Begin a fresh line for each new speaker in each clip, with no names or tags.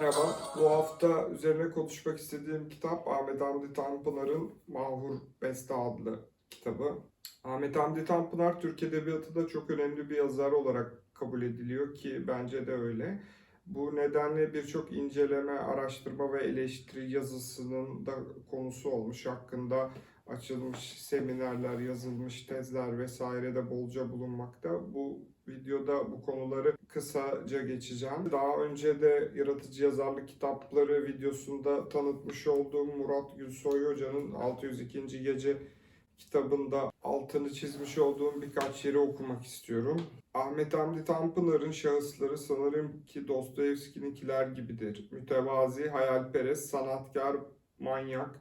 Merhaba. Bu hafta üzerine konuşmak istediğim kitap Ahmet Hamdi Tanpınar'ın Mahvur Beste adlı kitabı. Ahmet Hamdi Tanpınar Türk Edebiyatı'nda çok önemli bir yazar olarak kabul ediliyor ki bence de öyle. Bu nedenle birçok inceleme, araştırma ve eleştiri yazısının da konusu olmuş. Hakkında açılmış seminerler, yazılmış tezler vesaire de bolca bulunmakta. Bu videoda bu konuları kısaca geçeceğim. Daha önce de yaratıcı yazarlık kitapları videosunda tanıtmış olduğum Murat Gülsoy Hoca'nın 602. Gece kitabında altını çizmiş olduğum birkaç yeri okumak istiyorum. Ahmet Hamdi Tanpınar'ın şahısları sanırım ki Dostoyevski'ninkiler gibidir. Mütevazi, hayalperest, sanatkar, manyak,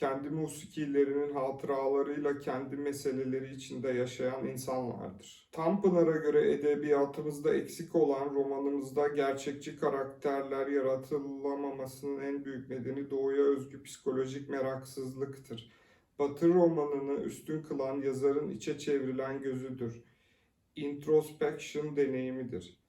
kendi musikilerinin hatıralarıyla kendi meseleleri içinde yaşayan insanlardır. Tanpınar'a göre edebiyatımızda eksik olan romanımızda gerçekçi karakterler yaratılamamasının en büyük nedeni doğuya özgü psikolojik meraksızlıktır. Batı romanını üstün kılan yazarın içe çevrilen gözüdür. Introspection deneyimidir.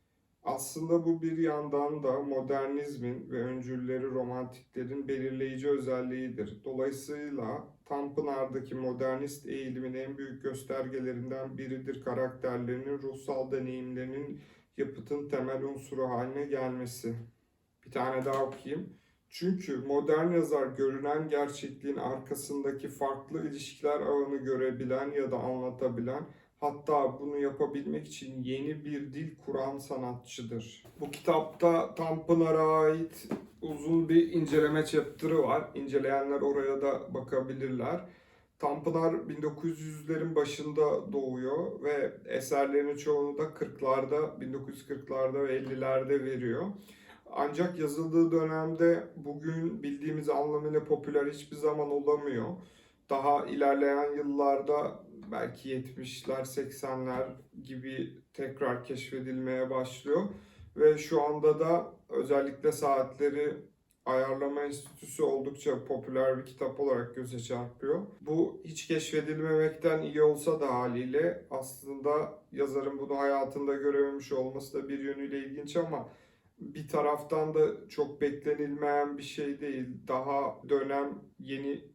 Aslında bu bir yandan da modernizmin ve öncülleri romantiklerin belirleyici özelliğidir. Dolayısıyla Tanpınar'daki modernist eğilimin en büyük göstergelerinden biridir karakterlerinin ruhsal deneyimlerinin yapıtın temel unsuru haline gelmesi. Bir tane daha okuyayım. Çünkü modern yazar görünen gerçekliğin arkasındaki farklı ilişkiler ağını görebilen ya da anlatabilen Hatta bunu yapabilmek için yeni bir dil kuran sanatçıdır. Bu kitapta Tanpınar'a ait uzun bir inceleme chapter'ı var. İnceleyenler oraya da bakabilirler. Tanpınar 1900'lerin başında doğuyor ve eserlerinin çoğunu da 40'larda, 1940'larda ve 50'lerde veriyor. Ancak yazıldığı dönemde bugün bildiğimiz anlamıyla popüler hiçbir zaman olamıyor. Daha ilerleyen yıllarda belki 70'ler 80'ler gibi tekrar keşfedilmeye başlıyor. Ve şu anda da özellikle saatleri Ayarlama Enstitüsü oldukça popüler bir kitap olarak göze çarpıyor. Bu hiç keşfedilmemekten iyi olsa da haliyle aslında yazarın bunu hayatında görememiş olması da bir yönüyle ilginç ama bir taraftan da çok beklenilmeyen bir şey değil. Daha dönem yeni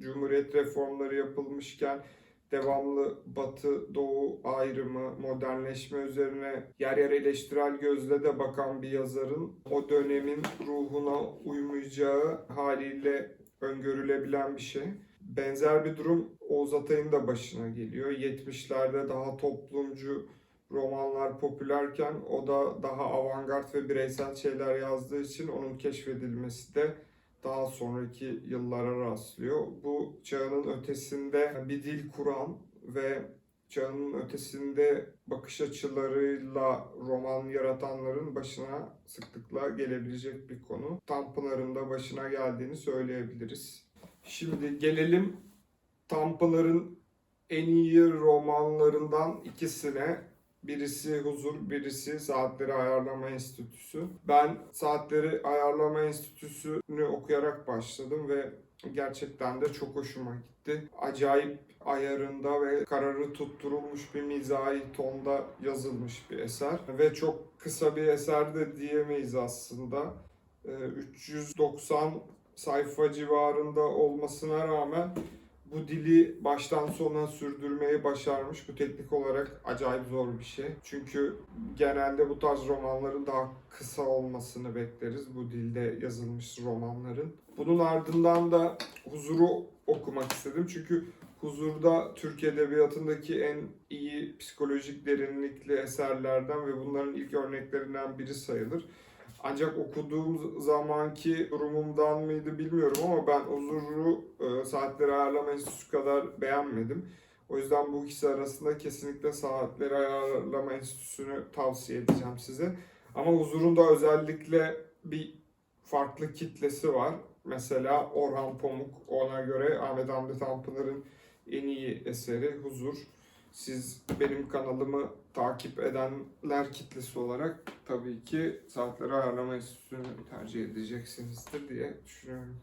Cumhuriyet reformları yapılmışken devamlı batı doğu ayrımı, modernleşme üzerine yer yer eleştirel gözle de bakan bir yazarın o dönemin ruhuna uymayacağı haliyle öngörülebilen bir şey. Benzer bir durum Oğuz Atay'ın da başına geliyor. 70'lerde daha toplumcu romanlar popülerken o da daha avantgard ve bireysel şeyler yazdığı için onun keşfedilmesi de daha sonraki yıllara rastlıyor. Bu çağının ötesinde bir dil kuran ve çağının ötesinde bakış açılarıyla roman yaratanların başına sıklıkla gelebilecek bir konu. Tanpınar'ın da başına geldiğini söyleyebiliriz. Şimdi gelelim Tanpınar'ın en iyi romanlarından ikisine. Birisi Huzur, birisi Saatleri Ayarlama Enstitüsü. Ben Saatleri Ayarlama Enstitüsü'nü okuyarak başladım ve gerçekten de çok hoşuma gitti. Acayip ayarında ve kararı tutturulmuş bir mizahi tonda yazılmış bir eser. Ve çok kısa bir eser de diyemeyiz aslında. Ee, 390 sayfa civarında olmasına rağmen bu dili baştan sona sürdürmeyi başarmış. Bu teknik olarak acayip zor bir şey. Çünkü genelde bu tarz romanların daha kısa olmasını bekleriz. Bu dilde yazılmış romanların. Bunun ardından da Huzur'u okumak istedim. Çünkü Huzur'da Türk Edebiyatı'ndaki en iyi psikolojik derinlikli eserlerden ve bunların ilk örneklerinden biri sayılır. Ancak okuduğum zamanki durumumdan mıydı bilmiyorum ama ben Huzur'u e, Saatleri Ayarlama Enstitüsü kadar beğenmedim. O yüzden bu ikisi arasında kesinlikle Saatleri Ayarlama Enstitüsü'nü tavsiye edeceğim size. Ama Huzur'un da özellikle bir farklı kitlesi var. Mesela Orhan Pamuk ona göre Ahmet Hamdi Tanpınar'ın en iyi eseri Huzur. Siz benim kanalımı takip edenler kitlesi olarak tabii ki saatleri ayarlama enstitüsünü tercih edeceksinizdir diye düşünüyorum.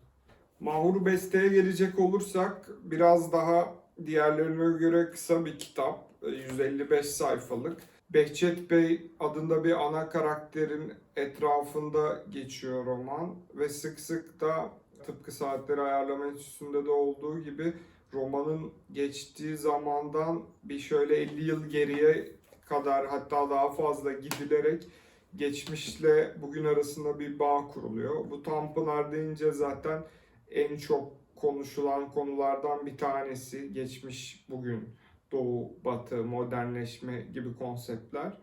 Mahur Beste'ye gelecek olursak biraz daha diğerlerine göre kısa bir kitap. 155 sayfalık. Behçet Bey adında bir ana karakterin etrafında geçiyor roman ve sık sık da tıpkı Saatleri Ayarlama Enstitüsü'nde de olduğu gibi romanın geçtiği zamandan bir şöyle 50 yıl geriye kadar hatta daha fazla gidilerek geçmişle bugün arasında bir bağ kuruluyor. Bu Tanpınar deyince zaten en çok konuşulan konulardan bir tanesi geçmiş bugün doğu batı modernleşme gibi konseptler.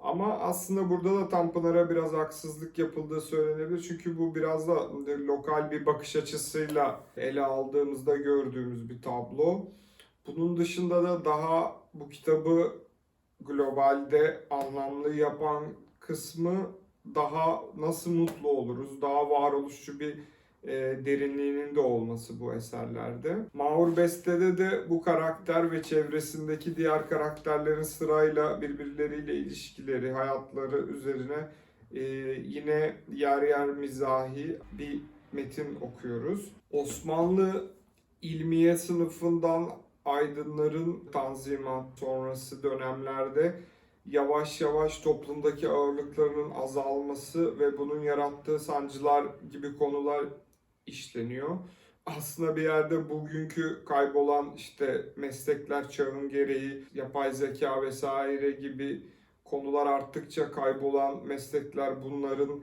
Ama aslında burada da Tanpınar'a biraz haksızlık yapıldığı söylenebilir. Çünkü bu biraz da lokal bir bakış açısıyla ele aldığımızda gördüğümüz bir tablo. Bunun dışında da daha bu kitabı globalde anlamlı yapan kısmı daha nasıl mutlu oluruz, daha varoluşçu bir e, derinliğinin de olması bu eserlerde. Mahur Beste'de de bu karakter ve çevresindeki diğer karakterlerin sırayla birbirleriyle ilişkileri, hayatları üzerine e, yine yer yer mizahi bir metin okuyoruz. Osmanlı ilmiye sınıfından aydınların tanzimat sonrası dönemlerde yavaş yavaş toplumdaki ağırlıklarının azalması ve bunun yarattığı sancılar gibi konular işleniyor. Aslında bir yerde bugünkü kaybolan işte meslekler çağın gereği, yapay zeka vesaire gibi konular arttıkça kaybolan meslekler bunların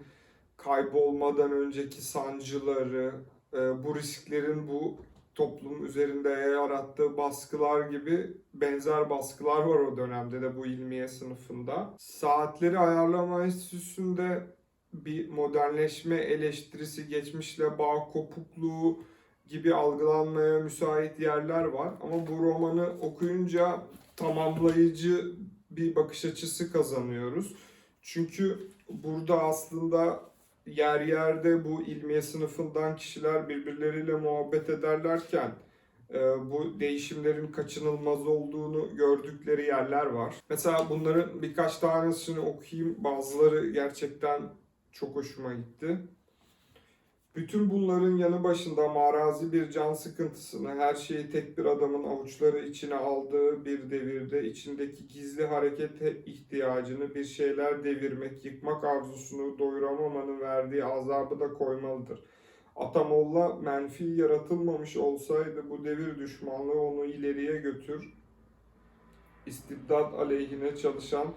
kaybolmadan önceki sancıları, e, bu risklerin bu toplum üzerinde yarattığı baskılar gibi benzer baskılar var o dönemde de bu ilmiye sınıfında. Saatleri Ayarlama Enstitüsü'nde bir modernleşme eleştirisi, geçmişle bağ kopukluğu gibi algılanmaya müsait yerler var. Ama bu romanı okuyunca tamamlayıcı bir bakış açısı kazanıyoruz. Çünkü burada aslında yer yerde bu ilmiye sınıfından kişiler birbirleriyle muhabbet ederlerken e, bu değişimlerin kaçınılmaz olduğunu gördükleri yerler var. Mesela bunların birkaç tanesini okuyayım. Bazıları gerçekten çok hoşuma gitti. Bütün bunların yanı başında marazi bir can sıkıntısını, her şeyi tek bir adamın avuçları içine aldığı bir devirde içindeki gizli hareket ihtiyacını bir şeyler devirmek, yıkmak arzusunu doyuramamanın verdiği azabı da koymalıdır. Atamolla menfi yaratılmamış olsaydı bu devir düşmanlığı onu ileriye götür, istibdat aleyhine çalışan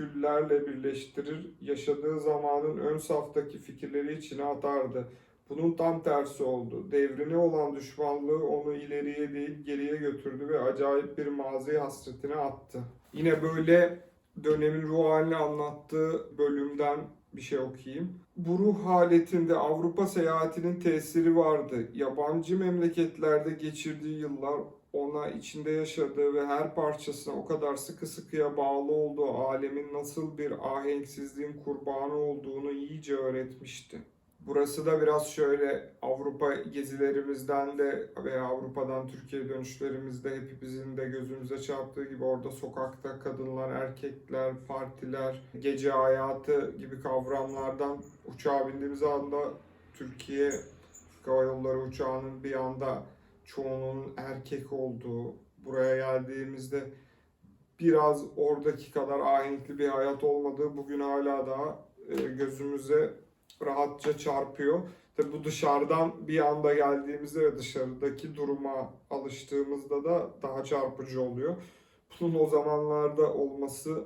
teşekküllerle birleştirir, yaşadığı zamanın ön saftaki fikirleri içine atardı. Bunun tam tersi oldu. Devrine olan düşmanlığı onu ileriye değil geriye götürdü ve acayip bir mazi hasretine attı. Yine böyle dönemin ruh halini anlattığı bölümden bir şey okuyayım. Bu ruh haletinde Avrupa seyahatinin tesiri vardı. Yabancı memleketlerde geçirdiği yıllar ona içinde yaşadığı ve her parçasına o kadar sıkı sıkıya bağlı olduğu alemin nasıl bir ahenksizliğin kurbanı olduğunu iyice öğretmişti. Burası da biraz şöyle Avrupa gezilerimizden de veya Avrupa'dan Türkiye dönüşlerimizde hepimizin de gözümüze çarptığı gibi orada sokakta kadınlar, erkekler, partiler, gece hayatı gibi kavramlardan uçağa bindiğimiz anda Türkiye Türk Hava Yolları uçağının bir anda çoğunun erkek olduğu, buraya geldiğimizde biraz oradaki kadar ahenkli bir hayat olmadığı bugün hala daha e, gözümüze rahatça çarpıyor. Tabi bu dışarıdan bir anda geldiğimizde ve dışarıdaki duruma alıştığımızda da daha çarpıcı oluyor. Bunun o zamanlarda olması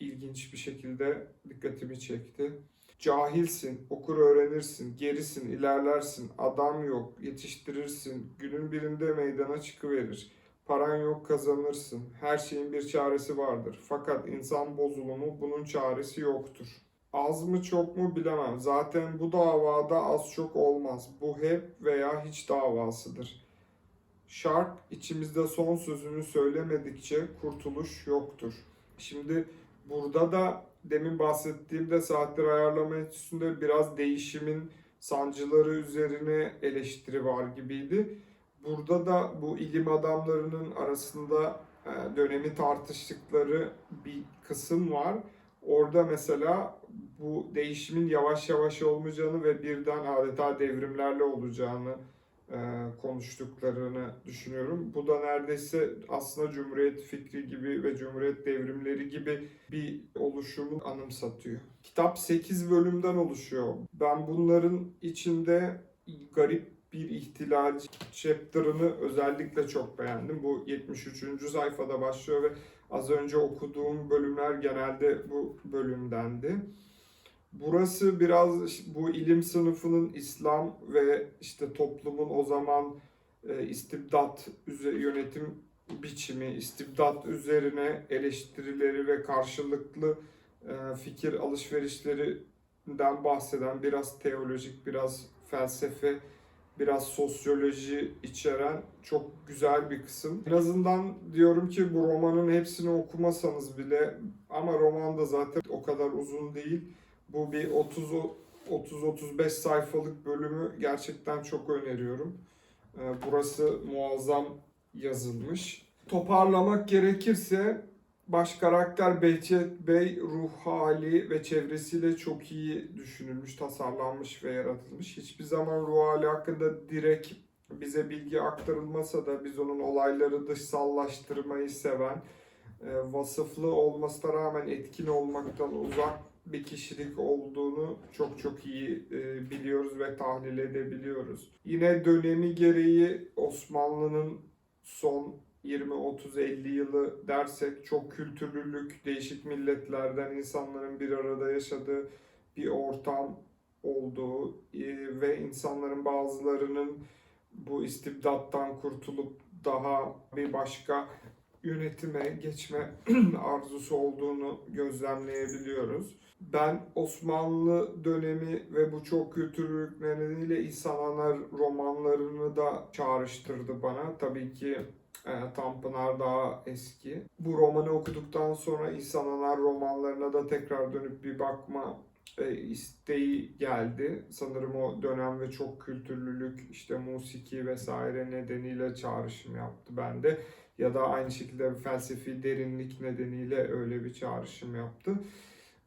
ilginç bir şekilde dikkatimi çekti. Cahilsin, okur öğrenirsin, gerisin, ilerlersin, adam yok, yetiştirirsin, günün birinde meydana çıkıverir. Paran yok kazanırsın, her şeyin bir çaresi vardır. Fakat insan bozulumu bunun çaresi yoktur. Az mı çok mu bilemem. Zaten bu davada az çok olmaz. Bu hep veya hiç davasıdır. Şart içimizde son sözünü söylemedikçe kurtuluş yoktur. Şimdi burada da demin bahsettiğimde saatler ayarlama enstitüsünde biraz değişimin sancıları üzerine eleştiri var gibiydi. Burada da bu ilim adamlarının arasında e, dönemi tartıştıkları bir kısım var. Orada mesela bu değişimin yavaş yavaş olmayacağını ve birden adeta devrimlerle olacağını konuştuklarını düşünüyorum. Bu da neredeyse aslında Cumhuriyet fikri gibi ve Cumhuriyet devrimleri gibi bir oluşumu anımsatıyor. Kitap 8 bölümden oluşuyor. Ben bunların içinde garip bir ihtilal chapter'ını özellikle çok beğendim. Bu 73. sayfada başlıyor ve az önce okuduğum bölümler genelde bu bölümdendi. Burası biraz bu ilim sınıfının İslam ve işte toplumun o zaman e, istibdat yönetim biçimi, istibdat üzerine eleştirileri ve karşılıklı e, fikir alışverişlerinden bahseden biraz teolojik, biraz felsefe, biraz sosyoloji içeren çok güzel bir kısım. En azından diyorum ki bu romanın hepsini okumasanız bile ama roman da zaten o kadar uzun değil. Bu bir 30 30-35 sayfalık bölümü gerçekten çok öneriyorum. Ee, Burası muazzam yazılmış. Toparlamak gerekirse baş karakter Behçet Bey ruh hali ve çevresiyle çok iyi düşünülmüş, tasarlanmış ve yaratılmış. Hiçbir zaman ruh hali hakkında direkt bize bilgi aktarılmasa da biz onun olayları dışsallaştırmayı seven, e, vasıflı olmasına rağmen etkin olmaktan uzak bir kişilik olduğunu çok çok iyi e, biliyoruz ve tahlil edebiliyoruz. Yine dönemi gereği Osmanlı'nın son 20, 30, 50 yılı dersek çok kültürlülük, değişik milletlerden insanların bir arada yaşadığı bir ortam olduğu e, ve insanların bazılarının bu istibdattan kurtulup daha bir başka yönetime geçme arzusu olduğunu gözlemleyebiliyoruz. Ben Osmanlı dönemi ve bu çok kültürlülük nedeniyle İhsan Anar romanlarını da çağrıştırdı bana. Tabii ki e, Tanpınar daha eski. Bu romanı okuduktan sonra İhsan Anar romanlarına da tekrar dönüp bir bakma e, isteği geldi. Sanırım o dönem ve çok kültürlülük, işte musiki vesaire nedeniyle çağrışım yaptı bende. Ya da aynı şekilde felsefi derinlik nedeniyle öyle bir çağrışım yaptı.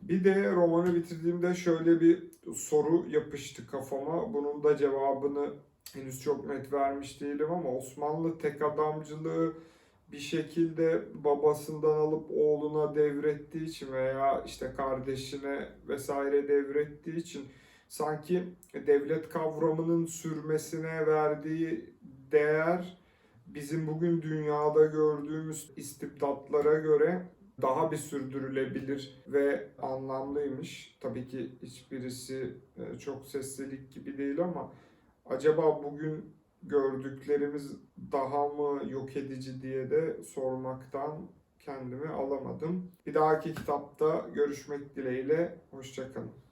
Bir de romanı bitirdiğimde şöyle bir soru yapıştı kafama. Bunun da cevabını henüz çok net vermiş değilim ama Osmanlı tek adamcılığı bir şekilde babasından alıp oğluna devrettiği için veya işte kardeşine vesaire devrettiği için sanki devlet kavramının sürmesine verdiği değer bizim bugün dünyada gördüğümüz istibdatlara göre daha bir sürdürülebilir ve anlamlıymış. Tabii ki hiçbirisi e, çok seslilik gibi değil ama acaba bugün gördüklerimiz daha mı yok edici diye de sormaktan kendimi alamadım. Bir dahaki kitapta görüşmek dileğiyle. Hoşçakalın.